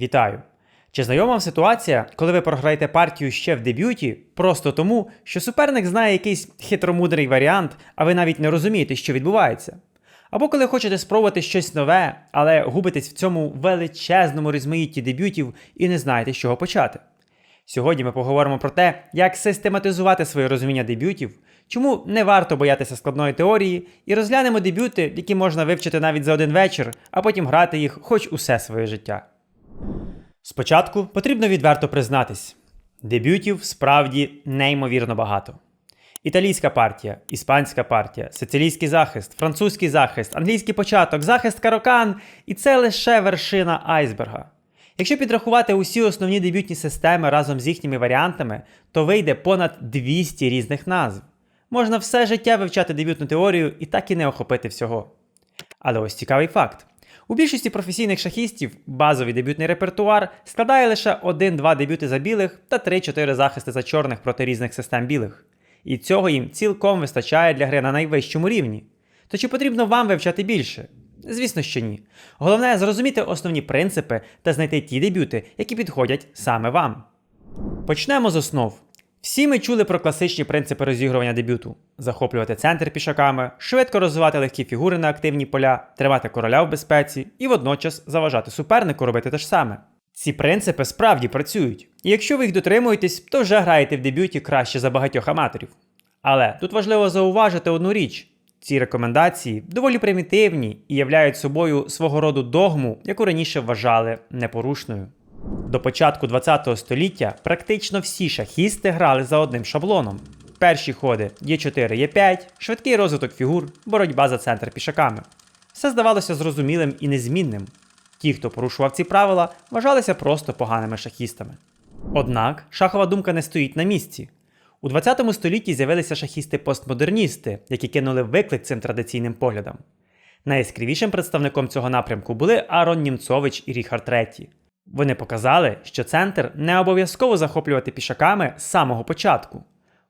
Вітаю! Чи знайома вам ситуація, коли ви програєте партію ще в дебюті, просто тому, що суперник знає якийсь хитромудрий варіант, а ви навіть не розумієте, що відбувається? Або коли хочете спробувати щось нове, але губитесь в цьому величезному розмаїтті дебютів і не знаєте, з чого почати. Сьогодні ми поговоримо про те, як систематизувати своє розуміння дебютів, чому не варто боятися складної теорії, і розглянемо дебюти, які можна вивчити навіть за один вечір, а потім грати їх хоч усе своє життя. Спочатку потрібно відверто признатись: дебютів справді неймовірно багато. Італійська партія, іспанська партія, сицилійський захист, французький захист, англійський початок, захист карокан, і це лише вершина айсберга. Якщо підрахувати усі основні дебютні системи разом з їхніми варіантами, то вийде понад 200 різних назв. Можна все життя вивчати дебютну теорію і так і не охопити всього. Але ось цікавий факт. У більшості професійних шахістів базовий дебютний репертуар складає лише 1-2 дебюти за білих та 3-4 захисти за чорних проти різних систем білих. І цього їм цілком вистачає для гри на найвищому рівні. То чи потрібно вам вивчати більше? Звісно, що ні. Головне зрозуміти основні принципи та знайти ті дебюти, які підходять саме вам. Почнемо з основ. Всі ми чули про класичні принципи розігрування дебюту: захоплювати центр пішаками, швидко розвивати легкі фігури на активні поля, тримати короля в безпеці і водночас заважати супернику робити те ж саме. Ці принципи справді працюють, і якщо ви їх дотримуєтесь, то вже граєте в дебюті краще за багатьох аматорів. Але тут важливо зауважити одну річ: ці рекомендації доволі примітивні і являють собою свого роду догму, яку раніше вважали непорушною. До початку ХХ століття практично всі шахісти грали за одним шаблоном. Перші ходи Е4, Е5, швидкий розвиток фігур, боротьба за центр пішаками. Все здавалося зрозумілим і незмінним. Ті, хто порушував ці правила, вважалися просто поганими шахістами. Однак шахова думка не стоїть на місці. У 20 столітті з'явилися шахісти-постмодерністи, які кинули виклик цим традиційним поглядам. Найяскравішим представником цього напрямку були Арон Німцович і Ріхард III. Вони показали, що центр не обов'язково захоплювати пішаками з самого початку.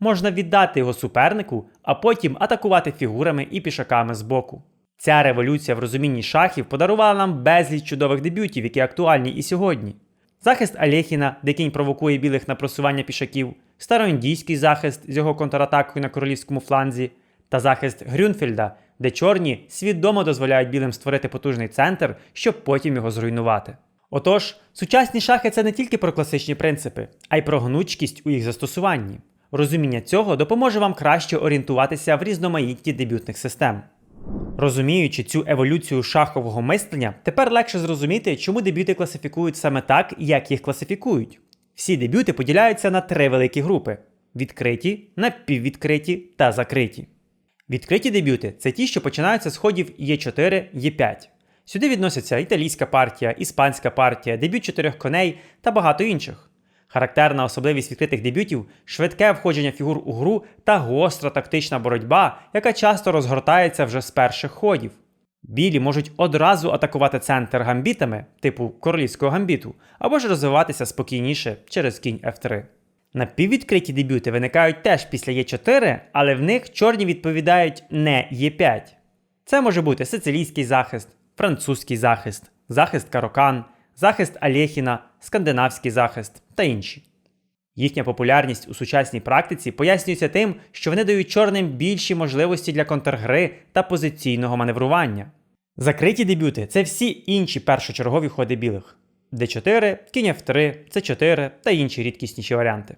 Можна віддати його супернику, а потім атакувати фігурами і пішаками з боку. Ця революція в розумінні шахів подарувала нам безліч чудових дебютів, які актуальні і сьогодні. Захист Алєхіна, де кінь провокує білих на просування пішаків, староіндійський захист з його контратакою на королівському фланзі, та захист Грюнфельда, де чорні свідомо дозволяють білим створити потужний центр, щоб потім його зруйнувати. Отож, сучасні шахи це не тільки про класичні принципи, а й про гнучкість у їх застосуванні. Розуміння цього допоможе вам краще орієнтуватися в різноманітті дебютних систем. Розуміючи цю еволюцію шахового мислення, тепер легше зрозуміти, чому дебюти класифікують саме так, як їх класифікують. Всі дебюти поділяються на три великі групи: відкриті, напіввідкриті та закриті. Відкриті дебюти це ті, що починаються з ходів Е4, Е5. Сюди відносяться італійська партія, іспанська партія, дебют чотирьох коней та багато інших. Характерна особливість відкритих дебютів швидке входження фігур у гру та гостра тактична боротьба, яка часто розгортається вже з перших ходів. Білі можуть одразу атакувати центр гамбітами, типу королівського гамбіту, або ж розвиватися спокійніше через кінь F3. Напіввідкриті дебюти виникають теж після Е4, але в них чорні відповідають не Е5. Це може бути сицилійський захист, французький захист, захист Карокан, захист Алєхіна, скандинавський захист та інші. Їхня популярність у сучасній практиці пояснюється тим, що вони дають чорним більші можливості для контргри та позиційного маневрування. Закриті дебюти це всі інші першочергові ходи білих: d4, кінь F3, c4 та інші рідкісніші варіанти.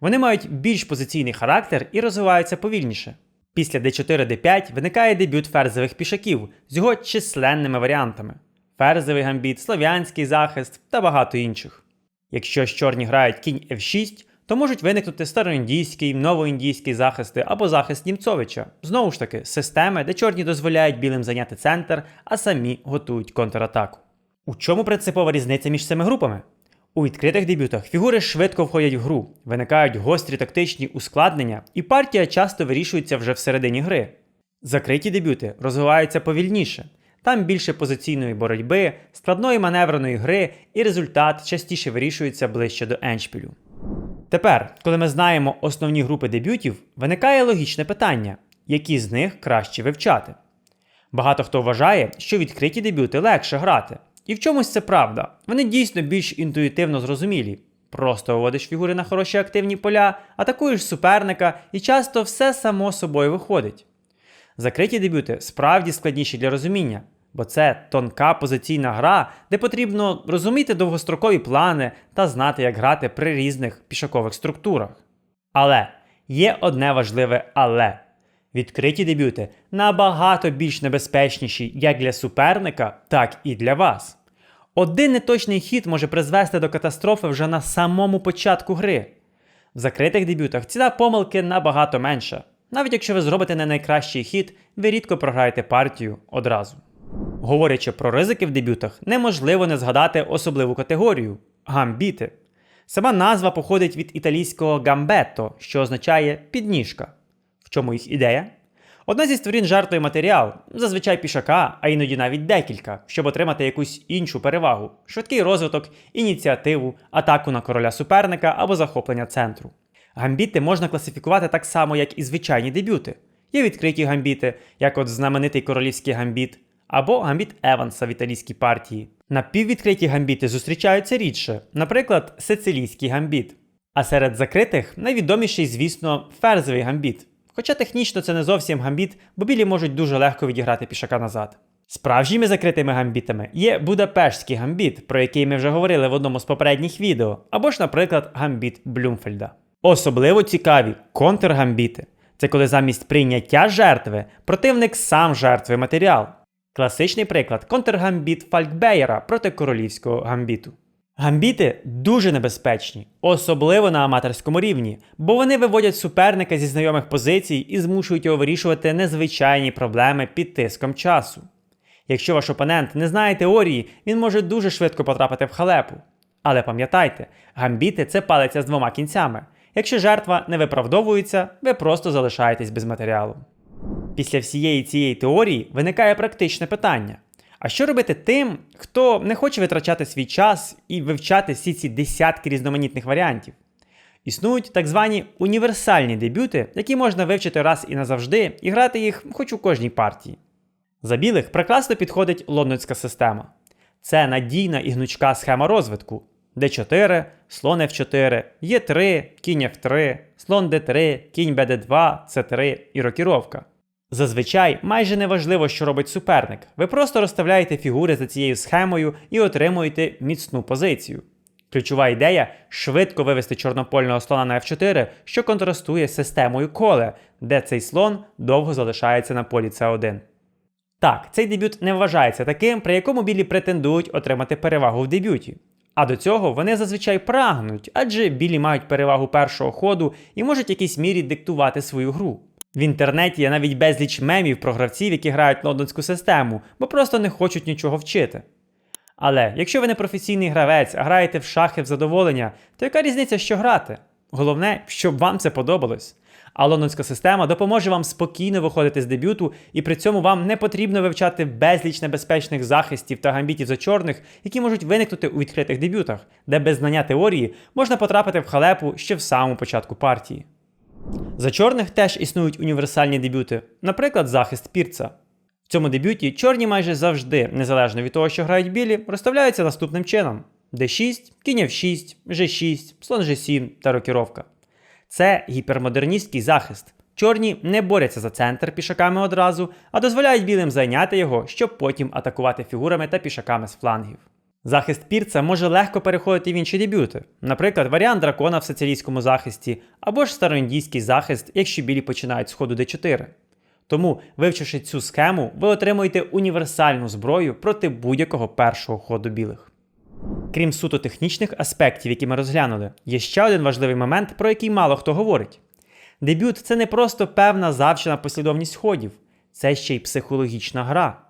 Вони мають більш позиційний характер і розвиваються повільніше. Після d4 d5 виникає дебют ферзових пішаків з його численними варіантами: ферзовий гамбіт, слов'янський захист та багато інших. Якщо ж чорні грають кінь F6, то можуть виникнути староіндійський, новоіндійський захисти або захист Німцовича. Знову ж таки, системи, де чорні дозволяють білим зайняти центр, а самі готують контратаку. У чому принципова різниця між цими групами? У відкритих дебютах фігури швидко входять в гру, виникають гострі тактичні ускладнення, і партія часто вирішується вже всередині гри. Закриті дебюти розвиваються повільніше. Там більше позиційної боротьби, складної маневреної гри, і результат частіше вирішується ближче до еншпілю. Тепер, коли ми знаємо основні групи дебютів, виникає логічне питання, які з них краще вивчати. Багато хто вважає, що відкриті дебюти легше грати, І в чомусь це правда. Вони дійсно більш інтуїтивно зрозумілі. Просто виводиш фігури на хороші активні поля, атакуєш суперника, і часто все само собою виходить. Закриті дебюти справді складніші для розуміння, бо це тонка позиційна гра, де потрібно розуміти довгострокові плани та знати, як грати при різних пішакових структурах. Але є одне важливе але. Відкриті дебюти набагато більш небезпечніші як для суперника, так і для вас. Один неточний хід може призвести до катастрофи вже на самому початку гри. В закритих дебютах ціна помилки набагато менша. Навіть якщо ви зробите не найкращий хід, ви рідко програєте партію одразу. Говорячи про ризики в дебютах, неможливо не згадати особливу категорію гамбіти. Сама назва походить від італійського гамбетто, що означає підніжка. В чому їх ідея? Одна зі сторін жертвує матеріал, зазвичай пішака, а іноді навіть декілька, щоб отримати якусь іншу перевагу, швидкий розвиток, ініціативу, атаку на короля суперника або захоплення центру. Гамбіти можна класифікувати так само, як і звичайні дебюти. Є відкриті гамбіти, як от знаменитий королівський гамбіт, або гамбіт Еванса в італійській партії. Напіввідкриті гамбіти зустрічаються рідше, наприклад, сицилійський гамбіт. А серед закритих найвідоміший, звісно, ферзовий гамбіт. Хоча технічно це не зовсім гамбіт, бо білі можуть дуже легко відіграти пішака назад. Справжніми закритими гамбітами є Будапештський гамбіт, про який ми вже говорили в одному з попередніх відео, або ж, наприклад, гамбіт Блюмфельда. Особливо цікаві контргамбіти. Це коли замість прийняття жертви противник сам жертвує матеріал. Класичний приклад контргамбіт Фалькбеєра проти королівського гамбіту. Гамбіти дуже небезпечні, особливо на аматорському рівні, бо вони виводять суперника зі знайомих позицій і змушують його вирішувати незвичайні проблеми під тиском часу. Якщо ваш опонент не знає теорії, він може дуже швидко потрапити в халепу. Але пам'ятайте, гамбіти це палиця з двома кінцями. Якщо жертва не виправдовується, ви просто залишаєтесь без матеріалу. Після всієї цієї теорії виникає практичне питання. А що робити тим, хто не хоче витрачати свій час і вивчати всі ці десятки різноманітних варіантів? Існують так звані універсальні дебюти, які можна вивчити раз і назавжди і грати їх хоч у кожній партії. За білих прекрасно підходить лондонська система. Це надійна і гнучка схема розвитку. d4, слон f4, e3, кінь f3, слон d3, кінь bd2, c3 і рокіровка. Зазвичай майже не важливо, що робить суперник. Ви просто розставляєте фігури за цією схемою і отримуєте міцну позицію. Ключова ідея швидко вивести чорнопольного слона на f4, що контрастує з системою коле, де цей слон довго залишається на полі c1. Так, цей дебют не вважається таким, при якому білі претендують отримати перевагу в дебюті. А до цього вони зазвичай прагнуть, адже білі мають перевагу першого ходу і можуть в якійсь мірі диктувати свою гру. В інтернеті є навіть безліч мемів про гравців, які грають лондонську систему, бо просто не хочуть нічого вчити. Але якщо ви не професійний гравець, а граєте в шахи в задоволення, то яка різниця, що грати? Головне, щоб вам це подобалось. А лондонська система допоможе вам спокійно виходити з дебюту, і при цьому вам не потрібно вивчати безліч небезпечних захистів та гамбітів за чорних, які можуть виникнути у відкритих дебютах, де без знання теорії можна потрапити в халепу ще в самому початку партії. За чорних теж існують універсальні дебюти, наприклад, захист пірца. В цьому дебюті чорні майже завжди, незалежно від того, що грають білі, розставляються наступним чином: d6, кінь f6, g6, слон g7 та рокіровка. Це гіпермодерністський захист. Чорні не борються за центр пішаками одразу, а дозволяють білим зайняти його, щоб потім атакувати фігурами та пішаками з флангів. Захист пірца може легко переходити в інші дебюти, наприклад, варіант дракона в сицилійському захисті, або ж староіндійський захист, якщо білі починають з ходу d4. Тому, вивчивши цю схему, ви отримуєте універсальну зброю проти будь-якого першого ходу білих. Крім суто технічних аспектів, які ми розглянули, є ще один важливий момент, про який мало хто говорить. Дебют це не просто певна завчена послідовність ходів, це ще й психологічна гра.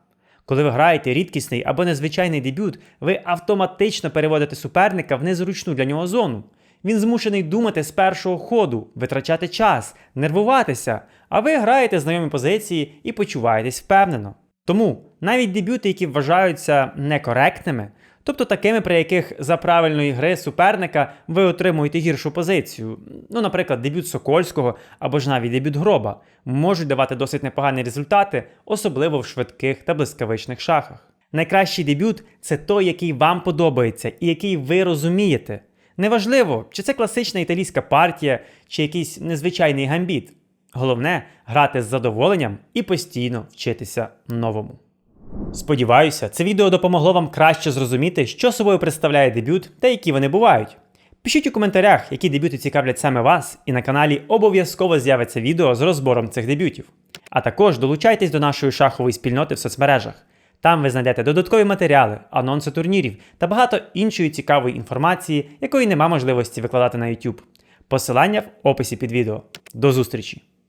Коли ви граєте рідкісний або незвичайний дебют, ви автоматично переводите суперника в незручну для нього зону. Він змушений думати з першого ходу, витрачати час, нервуватися, а ви граєте знайомі позиції і почуваєтесь впевнено. Тому навіть дебюти, які вважаються некоректними, тобто такими, при яких за правильної гри суперника ви отримуєте гіршу позицію, ну, наприклад, дебют Сокольського або ж навіть дебют Гроба, можуть давати досить непогані результати, особливо в швидких та блискавичних шахах. Найкращий дебют це той, який вам подобається і який ви розумієте. Неважливо, чи це класична італійська партія, чи якийсь незвичайний гамбіт. Головне грати з задоволенням і постійно вчитися новому. Сподіваюся, це відео допомогло вам краще зрозуміти, що собою представляє дебют та які вони бувають. Пишіть у коментарях, які дебюти цікавлять саме вас, і на каналі обов'язково з'явиться відео з розбором цих дебютів. А також долучайтесь до нашої шахової спільноти в соцмережах. Там ви знайдете додаткові матеріали, анонси турнірів та багато іншої цікавої інформації, якої нема можливості викладати на YouTube. Посилання в описі під відео. До зустрічі!